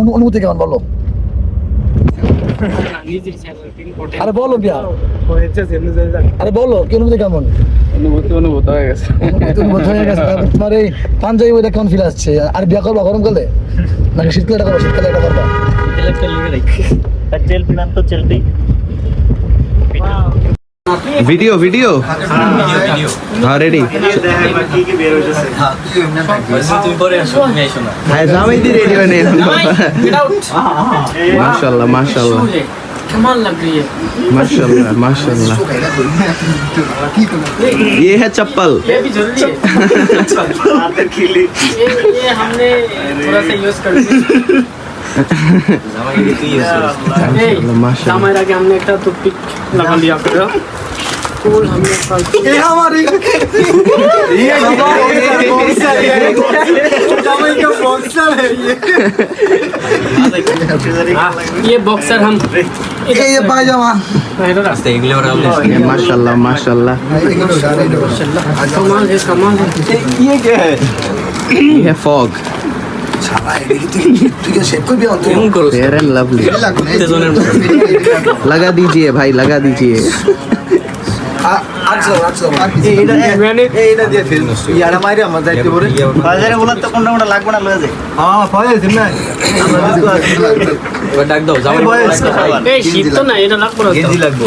অনু- অনুভূতি কেমন? বলো। আরে বলো বিয়া। আরে বলো কি অনুভূতি কেমন? অনুভূতি অনুভূত হয়ে গেছে। অনুভূতি অনুভূতি হয়ে গেছে। তোমার এই পাঞ্জাবি বইটা কেমন ফিল আসছে? আর বিয়া করবা নাকি শীতকালে এটা করবা? শীতকালে এটা করবা? চেল পিনান তো চেলটি ভিডিও ভিডিও হ্যাঁ রেডি হ্যাঁ জামাই দি রেডি হয়ে নেই মাশাআল্লাহ মাশাআল্লাহ कमाल लग रही है माशाल्लाह माशाल्लाह ये है चप्पल ये भी जरूरी है ये ये हमने थोड़ा सा यूज कर दिया माशाल्लाह माशाल्लाह हमारे आगे हमने एक तो पिक लगा लिया फिर कूल हमने এই আমার ये बॉक्सर हम এই পায়জামা माशाल्लाह माशाल्लाह कमाल है कमाल है ये है फॉग তুই শেভ করবি অন্ত फेयर एंड लवली लगा दीजिए भाई लगा दीजिए আচ্ছা আচ্ছা मैंने শালা এদিকে লাগা দিজিয়ে ভাই লাগা দিজিয়ে ডাক দাও যাব লাগবো না লাগবো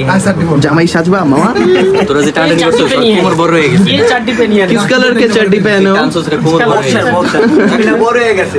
হ্যাঁ? জামাই সাজবা মামা। তোরা যে টান্ডে করছ বড় হয়ে গেছে। কালার কে চাড্ডি পেনো বড় হয়ে গেছে।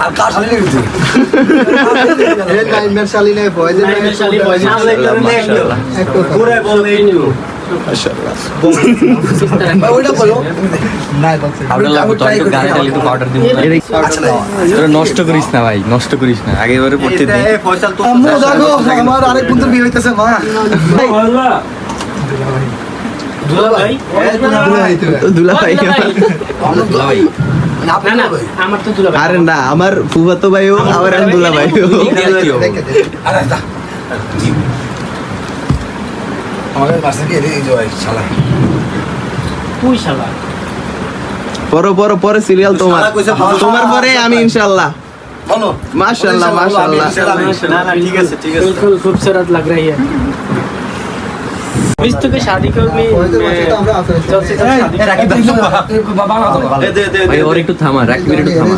আর কার শালি নাইমের শালি নাই ভয় যে নাইমের শালি ভয় যে- একটু পুরো বল এই নিও ভাই ওইটা বলো। নাই বলছে। আমি পাউডার লাগবে আমি তো ট্রাই একটু করি গায়ে একটু পাউডার দিব না তোরা নষ্ট করিস না ভাই নষ্ট করিস না। আগে এবারে পড়তে আমার আরেক বিয়ে হইতেছে মা। দুলা ভাই দুলা ভাই দুলা ভাই আরে না আমার ফুফাতো ভাইও আমার আমি দুলা ভাই পরে সিরিয়াল তোমার তোমার পরে আমি ইনশাআল্লাহ বলো মাশাআল্লাহ মাশাআল্লাহ না না ঠিক আছে ঠিক আছে খুব খুবসুরত লাগ রহি হ্যায় बीच पे शादी करने जब से शादी और एक तो थामा राखी एक तो थामा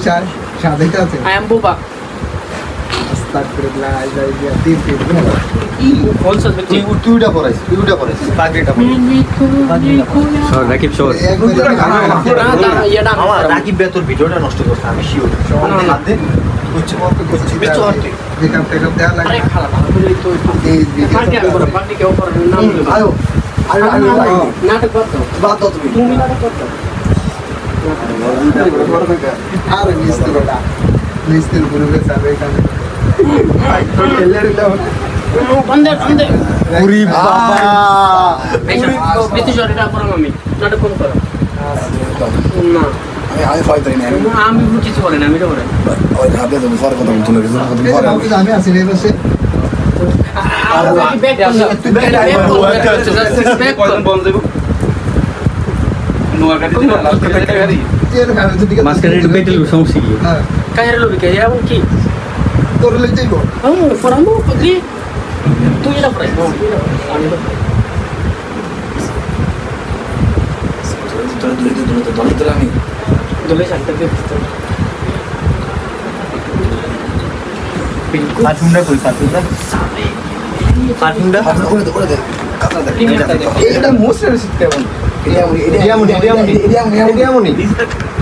शादी का आई एम बुबा তারপরে তুইটা পড়াইছিস তুইটা পড়াইছিস পাগড়িটা শোন রাকিব শোন আমার রাকিব বেতর ভিডিওটা নষ্ট করছে আমি শিওর নাটক বাদ দাও। তুমি। নাটক বাদ দাও। আর এখানে ಎಲ್ಲರಿಲ್ಲ ಬಂದೆ ಬಂದೆ পুরি বাবা। আমি ফাইতারি না আমি কিছু বলেন আমি এটা বলেন ওই হাতে তো কাহের লোবি কে? কি? তোর লিখ যাইব হ্যাঁ পড়ানো পাগলি তুই এটা পড়াই তোরা দূরে দূরে তো দলে তোরা আমি দলে শান্তা দিয়ে বুঝতে পারফিউমটা কই পারফিউমটা পারফিউমটা পারফিউম করে দে করে দে কাটা দে এটা মোস্ট রেসিপি কেমন এটা এটা এটা এটা এটা এটা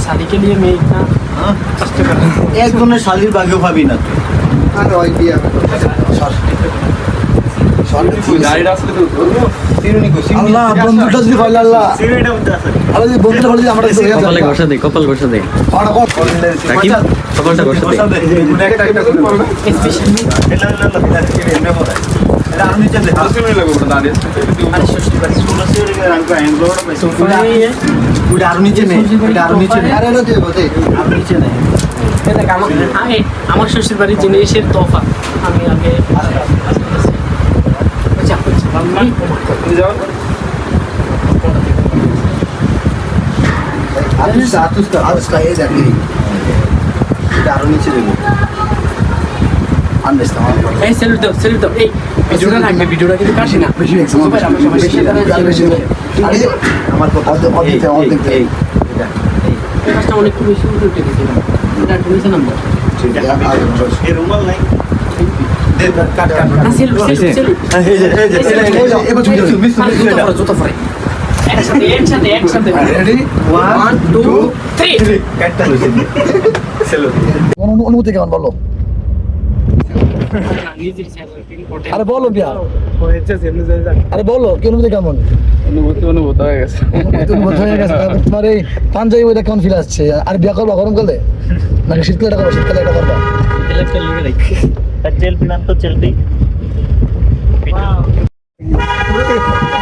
শালিকে নিয়ে মেয়েটা এক ধরনের শালির বাঘেও পাবি না আর দে কপাল বসা দে। কপালটা বসা দে। আমার শ্বশুর বাড়ির জিনিসের তোফা আমি আগে আর আতুস্তা এ দেখি দারুণ নিচে দেবো এই সেলুট দাও সেলুট দাও। এই ভিডিওটা লাগবে ভিডিওটা কিন্তু কাশি না। বেশি আমার কথা অর্ধেক এই কাজটা অনেক বেশি উঠে উঠে এটা নাম্বার রুমাল নাই। একসাথে একসাথে অনুমতি কেমন বলো? আরে বলো বিয়া। আরে বলো কি কেমন? অনুভূতি অনুভূত হয়ে গেছে। অনুমতি অনুমতি হয়ে গেছে তোমার এই পাঞ্জাবি ওইটা কেমন ফিল আসছে? আর বিয়া করবা গরমকালে নাকি শীতকালে এটা করবা? শীতকালে এটা করবা? চেল পিনান তো চেলটি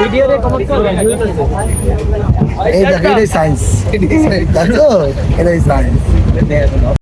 ভিডিও রে কমেন্ট করবে এই দেখ এটাই সায়েন্স দেখো এটাই সায়েন্স